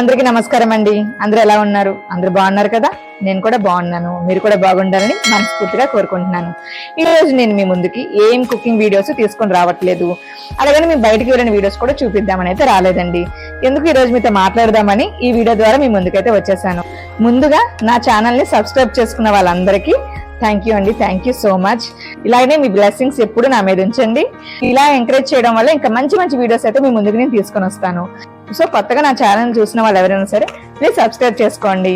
అందరికీ నమస్కారం అండి. అందరూ ఎలా ఉన్నారు? అందరూ బాగున్నారు కదా? నేను కూడా బాగున్నాను. మీరు కూడా బాగుండాలని మనస్ఫూర్తిగా కోరుకుంటున్నాను. ఈ రోజు నేను మీ ముందుకి ఏం కుకింగ్ వీడియోస్ తీసుకొని రావట్లేదు. అలాగని మీ బయటికి వెళ్ళిన వీడియోస్ కూడా చూపిద్దామని అయితే రాలేదండి. ఎందుకు ఈ రోజు మీతో మాట్లాడదామని ఈ వీడియో ద్వారా మీ ముందుకైతే వచ్చేసాను. ముందుగా నా ఛానల్ని సబ్స్క్రైబ్ చేసుకున్న వాళ్ళందరికీ థ్యాంక్ యూ అండి. Thank you so much. ఇలాగే మీ బ్లెస్సింగ్స్ ఎప్పుడు నా మీద ఉంచండి. ఇలా ఎంకరేజ్ చేయడం వల్ల ఇంకా మంచి మంచి వీడియోస్ అయితే మీ ముందుకు నేను తీసుకొని వస్తాను. సో కొత్తగా నా ఛానల్ చూసిన వాళ్ళు ఎవరైనా సరే ప్లీజ్ సబ్స్క్రైబ్ చేసుకోండి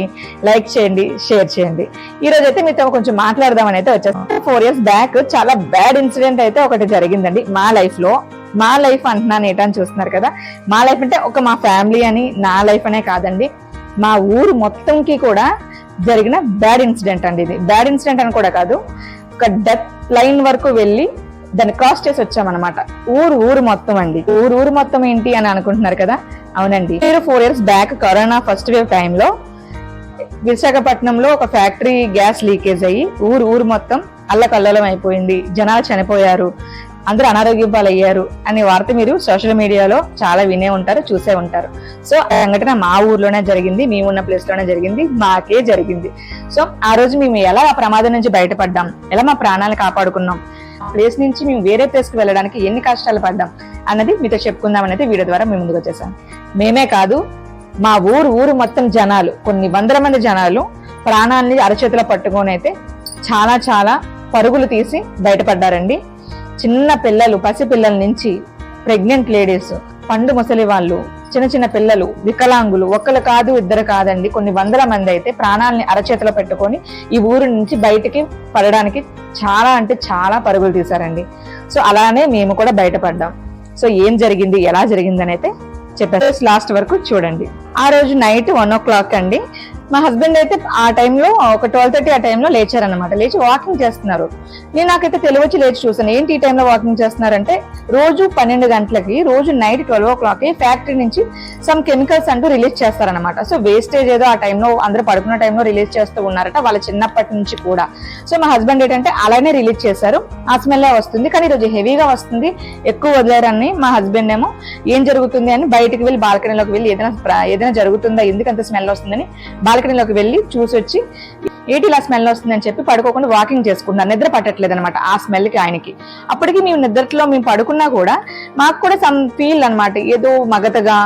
లైక్ చేయండి షేర్ చేయండి. ఈ రోజు అయితే మీతో కొంచెం మాట్లాడదామని అయితే వచ్చేస్తాను ఫోర్ ఇయర్స్ బ్యాక్ చాలా బ్యాడ్ ఇన్సిడెంట్ అయితే ఒకటి జరిగిందండి. మా లైఫ్లో మా లైఫ్ అంటున్నాను ఏంటని చూస్తున్నారు కదా. మా లైఫ్ అంటే ఒక మా ఫ్యామిలీ అని నా లైఫ్ అనే కాదండి. మా ఊరు మొత్తంకి కూడా జరిగిన బ్యాడ్ ఇన్సిడెంట్ అండి ఇది. బ్యాడ్ ఇన్సిడెంట్ అని కూడా కాదు. ఒక డెత్ లైన్ వరకు వెళ్ళి దాన్ని క్రాస్ చేసి వచ్చామన్నమాట. ఊరు ఊరు మొత్తం అండి. ఊరు ఊరు మొత్తం ఏంటి అని అనుకుంటున్నారు కదా? అవునండి. మీరు four years back corona first wave టైంలో విశాఖపట్నంలో ఒక ఫ్యాక్టరీ గ్యాస్ లీకేజ్ అయ్యి ఊరు ఊరు మొత్తం అల్లకల్లోలం అయిపోయింది. జనాలు చనిపోయారు. అందరూ అనారోగ్య పాలయ్యారు అనే వార్త మీరు సోషల్ మీడియాలో చాలా వినే ఉంటారు చూసే ఉంటారు. సో ఆ సంఘటన మా ఊర్లోనే జరిగింది మేము ఉన్న ప్లేస్లోనే జరిగింది మాకే జరిగింది. సో ఆ రోజు మేము ఎలా ఆ ప్రమాదం నుంచి బయటపడ్డాం ఎలా మా ప్రాణాలు కాపాడుకున్నాం ప్లేస్ నుంచి మేము వేరే ప్లేస్కి వెళ్ళడానికి ఎన్ని కష్టాలు పడ్డాం అన్నది మీతో చెప్పుకుందాం అనేది వీడియో ద్వారా మేము ముందుకు వచ్చేసాం. మేమే కాదు మా ఊరు ఊరు మొత్తం జనాలు కొన్ని వందల మంది జనాలు ప్రాణాన్ని అరచేతిలో పట్టుకొని అయితే చాలా చాలా పరుగులు తీసి బయటపడ్డారండి. చిన్న పిల్లలు పసి పిల్లల నుంచి ప్రెగ్నెంట్ లేడీస్ పండు ముసలి వాళ్ళు చిన్న చిన్న పిల్లలు వికలాంగులు ఒక్కరు కాదు ఇద్దరు కాదండి. కొన్ని వందల మంది అయితే ప్రాణాలని అరచేతిలో పెట్టుకొని ఈ ఊరు నుంచి బయటికి పడడానికి చాలా అంటే చాలా పరుగులు తీశారండి. సో అలానే మేము కూడా బయటపడ్డాం. సో ఏం జరిగింది ఎలా జరిగిందని అయితే చెప్పారు లాస్ట్ వరకు చూడండి. ఆ రోజు నైట్ వన్ ఓ క్లాక్ అండి. మా హస్బెండ్ అయితే ఆ టైంలో ఒక ట్వెల్వ్ థర్టీ ఆ టైంలో లేచారనమాట లేచి వాకింగ్ చేస్తున్నారు. నేను నాకైతే తెలివచ్చి లేచి చూసాను ఏంటి ఈ టైంలో వాకింగ్ చేస్తున్నారంటే రోజు పన్నెండు గంటలకి రోజు night twelve o'clock factory నుంచి సమ్ కెమికల్స్ అంటూ రిలీజ్ చేస్తారనమాట సో వేస్టేజ్ ఏదో ఆ టైంలో అందరూ పడుకున్న టైంలో రిలీజ్ చేస్తూ ఉన్నారట వాళ్ళ చిన్నప్పటి నుంచి కూడా. సో మా హస్బెండ్ ఏంటంటే అలానే రిలీజ్ చేశారు. ఆ స్మెల్ వస్తుంది. కానీ ఈరోజు హెవీగా వస్తుంది. ఎక్కువ వదిలేరని మా హస్బెండ్ ఏమో ఏం జరుగుతుంది? అని బయటికి వెళ్ళి బాల్కనీలోకి వెళ్ళి ఏదైనా ఏదైనా జరుగుతుందా? ఎందుకంత స్మెల్ వస్తుందని బాల్కనీలోకి వెళ్ళి చూసి వచ్చి ఏటి ఇలా స్మెల్ వస్తుందని చెప్పి పడుకోకుండా వాకింగ్ చేసుకుంటున్నారు నిద్ర పట్టట్లేదు అనమాట ఆ స్మెల్కి ఆయనకి. అప్పటికి మేము నిద్రలో మేము పడుకున్నా కూడా మాకు కూడా సమ్ ఫీల్ అనమాట. ఏదో మగతగా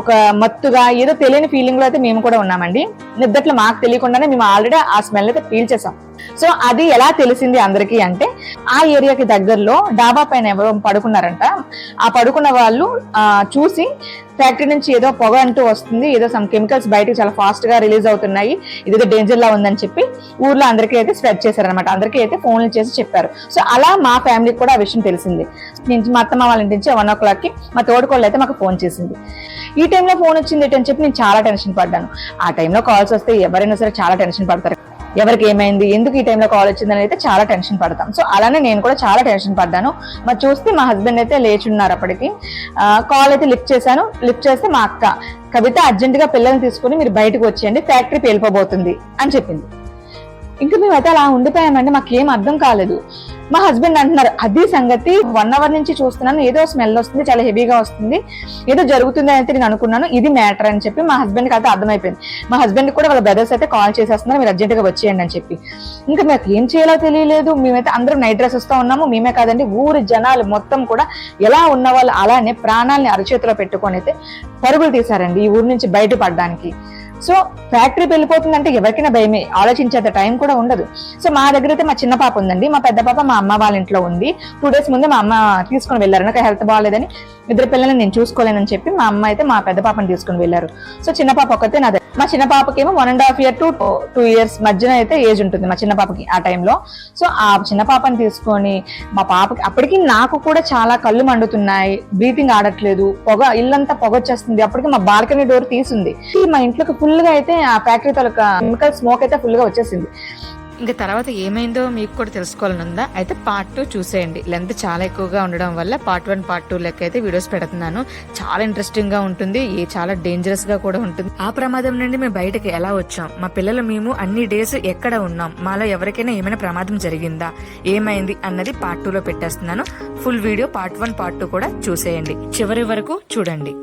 ఒక మత్తుగా ఏదో తెలియని ఫీలింగ్లో అయితే మేము కూడా ఉన్నామండి. నిద్దట్లో మాకు తెలియకుండానే మేము ఆల్రెడీ ఆ స్మెల్ అయితే ఫీల్ చేసాం సో అది ఎలా తెలిసింది అందరికీ అంటే ఆ ఏరియాకి దగ్గరలో డాబా పైన ఎవరో పడుకున్నారంట. ఆ పడుకున్న వాళ్ళు చూసి ఫ్యాక్టరీ నుంచి ఏదో పొగ అంటూ వస్తుంది ఏదో సమ్ కెమికల్స్ బయటకు చాలా ఫాస్ట్గా రిలీజ్ అవుతున్నాయి ఇదేదో డేంజర్ లా ఉందని చెప్పి ఊర్లో అందరికీ అయితే స్ప్రెడ్ చేశారనమాట అందరికీ అయితే ఫోన్లు చేసి చెప్పారు. సో అలా మా ఫ్యామిలీకి కూడా ఆ విషయం తెలిసింది. నేను మా అత్తమ్మ వాళ్ళ ఇంటి నుంచి వన్ ఓ క్లాక్కి మా తోడుకోళ్ళు అయితే మాకు ఫోన్ చేసింది. ఈ టైంలో ఫోన్ వచ్చింది ఏంటని అని చెప్పి నేను చాలా టెన్షన్ పడ్డాను. ఆ టైంలో కాల్స్ వస్తే ఎవరైనా సరే చాలా టెన్షన్ పడతారు. ఎవరికి ఏమైంది? ఎందుకు ఈ టైంలో కాల్ వచ్చిందని అయితే చాలా టెన్షన్ పడతాం. సో అలానే నేను కూడా చాలా టెన్షన్ పడ్డాను. మరి చూస్తే మా హస్బెండ్ అయితే లేచి ఉన్నారు అప్పటికి కాల్ అయితే లిఫ్ట్ చేశాను. లిఫ్ట్ చేస్తే మా అక్క కవిత అర్జెంటుగా పిల్లల్ని తీసుకుని మీరు బయటకు వచ్చేయండి. ఫ్యాక్టరీ పేలిపోబోతుంది. అని చెప్పింది. ఇంకా మేము అయితే అలా ఉండిపోయామండి. మాకు ఏం అర్థం కాలేదు. మా హస్బెండ్ అంటున్నారు అది సంగతి వన్ అవర్ నుంచి చూస్తున్నాను ఏదో స్మెల్ వస్తుంది చాలా హెవీగా వస్తుంది ఏదో జరుగుతుంది అయితే నేను అనుకున్నాను ఇది మ్యాటర్ అని చెప్పి మా హస్బెండ్కి అయితే అర్థమైపోయింది. మా హస్బెండ్ కూడా వాళ్ళ బ్రదర్స్ అయితే కాల్ చేసేస్తున్నారు మీరు అర్జెంట్గా వచ్చేయండి అని చెప్పి. ఇంకా మాకు ఏం చేయాలో తెలియలేదు మేమైతే అందరం నైట్ డ్రెస్ వస్తూ ఉన్నాము మేమే కాదండి ఊరి జనాలు మొత్తం కూడా ఎలా ఉన్న వాళ్ళు అలానే ప్రాణాలని అరచేతిలో పెట్టుకొని అయితే పరుగులు తీశారండి ఈ ఊరి నుంచి బయటపడడానికి. సో ఫ్యాక్టరీ వెళ్ళిపోతుందంటే ఎవరికైనా భయమే ఆలోచించేంత టైం కూడా ఉండదు. సో మా దగ్గర అయితే మా చిన్న పాప ఉందండి మా పెద్ద పాప మా అమ్మ వాళ్ళ ఇంట్లో ఉంది. టూ డేస్ ముందే మా అమ్మ తీసుకొని వెళ్ళారు నాకు హెల్త్ బాగాలేదని ఇద్దరు పిల్లల్ని నేను చూసుకోలేనని చెప్పి మా అమ్మ అయితే మా పెద్ద పాపని తీసుకొని వెళ్ళారు. సో చిన్న పాప ఒకతే నా మా చిన్న పాపకేమో one and half year to two years మధ్యన అయితే ఏజ్ ఉంటుంది మా చిన్న పాపకి ఆ టైంలో సో ఆ చిన్న పాపని తీసుకొని మా పాపకి అప్పటికి నాకు కూడా చాలా కళ్ళు మండుతున్నాయి బ్రీతింగ్ ఆడట్లేదు పొగ ఇల్లంతా పొగ వచ్చేస్తుంది. అప్పటికి మా బాల్కనీ డోర్ తీసుంది. మా ఇంట్లోకి ఫుల్ ఫుల్గా అయితే ఆ ఫ్యాక్టరీ తాలూకా కెమికల్ స్మోక్ అయితే ఫుల్గా వచ్చేసింది. ఇంకా తర్వాత ఏమైందో మీకు కూడా తెలుసుకోవాలని ఉందా? అయితే పార్ట్ టూ చూసేయండి. లెంత్ చాలా ఎక్కువగా ఉండడం వల్ల పార్ట్ వన్ పార్ట్ టూ లెక్క అయితే వీడియోస్ పెడుతున్నాను. చాలా ఇంట్రెస్టింగ్గా ఉంటుంది. ఏ చాలా డేంజరస్గా కూడా ఉంటుంది. ఆ ప్రమాదం నుండి మేము బయటకి ఎలా వచ్చాం? మా పిల్లలు మేము అన్ని డేస్ ఎక్కడ ఉన్నాం? మాలో ఎవరికైనా ఏమైనా ప్రమాదం జరిగిందా? ఏమైంది అన్నది పార్ట్ టూ లో పెట్టేస్తున్నాను. Full video part one part two కూడా చూసేయండి. చివరి వరకు చూడండి.